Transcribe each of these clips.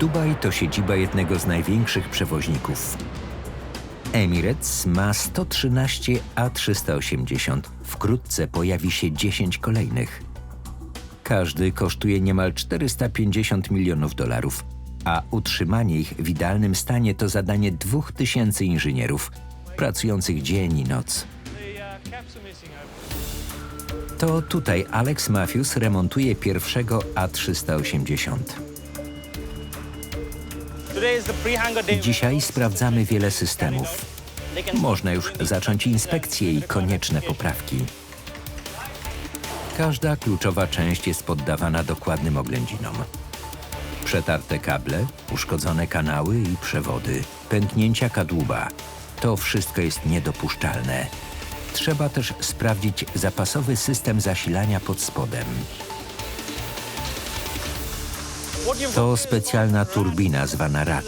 Dubaj to siedziba jednego z największych przewoźników. Emirates ma 113 A380. Wkrótce pojawi się 10 kolejnych. Każdy kosztuje niemal 450 milionów dolarów, a utrzymanie ich w idealnym stanie to zadanie 2000 inżynierów pracujących dzień i noc. To tutaj Alex Matthews remontuje pierwszego A380. Dzisiaj sprawdzamy wiele systemów. Można już zacząć inspekcje i konieczne poprawki. Każda kluczowa część jest poddawana dokładnym oględzinom. Przetarte kable, uszkodzone kanały i przewody, pęknięcia kadłuba. To wszystko jest niedopuszczalne. Trzeba też sprawdzić zapasowy system zasilania pod spodem. To specjalna turbina zwana rad.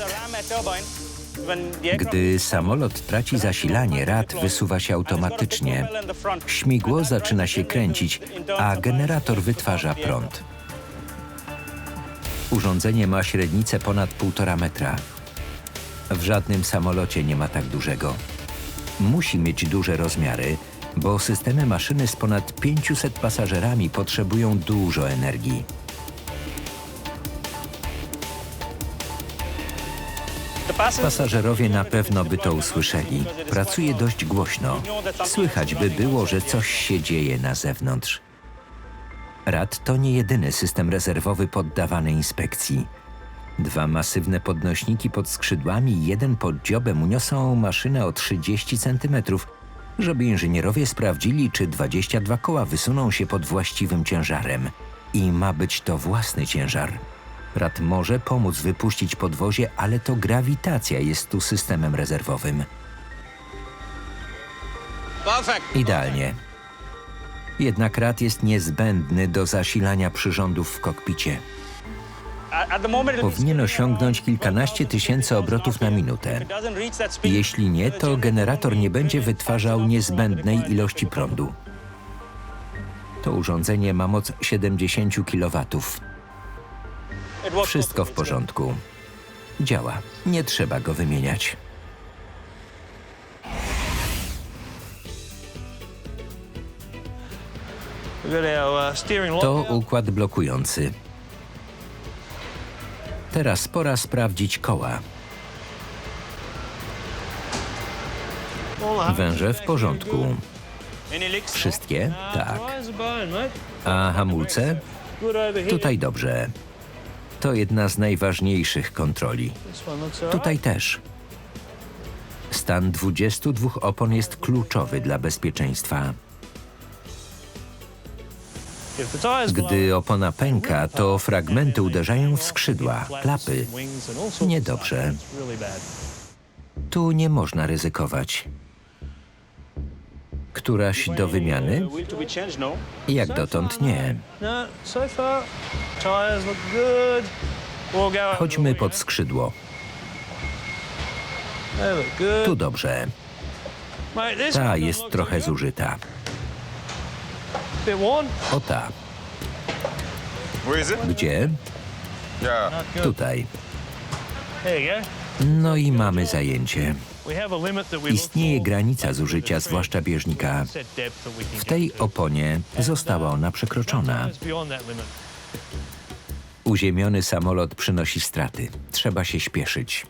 Gdy samolot traci zasilanie, rad wysuwa się automatycznie. Śmigło zaczyna się kręcić, a generator wytwarza prąd. Urządzenie ma średnicę ponad 1,5 metra. W żadnym samolocie nie ma tak dużego. Musi mieć duże rozmiary, bo systemy maszyny z ponad 500 pasażerami potrzebują dużo energii. Pasażerowie na pewno by to usłyszeli. Pracuje dość głośno. Słychać by było, że coś się dzieje na zewnątrz. RAD to nie jedyny system rezerwowy poddawany inspekcji. Dwa masywne podnośniki pod skrzydłami jeden pod dziobem uniosą maszynę o 30 cm, żeby inżynierowie sprawdzili, czy 22 koła wysuną się pod właściwym ciężarem. I ma być to własny ciężar. Rad może pomóc wypuścić podwozie, ale to grawitacja jest tu systemem rezerwowym. Idealnie. Jednak rad jest niezbędny do zasilania przyrządów w kokpicie. Powinien osiągnąć kilkanaście tysięcy obrotów na minutę. Jeśli nie, to generator nie będzie wytwarzał niezbędnej ilości prądu. To urządzenie ma moc 70 kW. Wszystko w porządku. Działa. Nie trzeba go wymieniać. To układ blokujący. Teraz pora sprawdzić koła. Węże w porządku. Wszystkie? Tak. A hamulce? Tutaj dobrze. To jedna z najważniejszych kontroli. Tutaj też. Stan 22 opon jest kluczowy dla bezpieczeństwa. Gdy opona pęka, to fragmenty uderzają w skrzydła, klapy. Niedobrze. Tu nie można ryzykować. Któraś do wymiany? Jak dotąd nie. Chodźmy pod skrzydło. Tu dobrze. Ta jest trochę zużyta. O ta. Gdzie? Tutaj. No i mamy zajęcie. Istnieje granica zużycia, zwłaszcza bieżnika. W tej oponie została ona przekroczona. Uziemiony samolot przynosi straty. Trzeba się śpieszyć.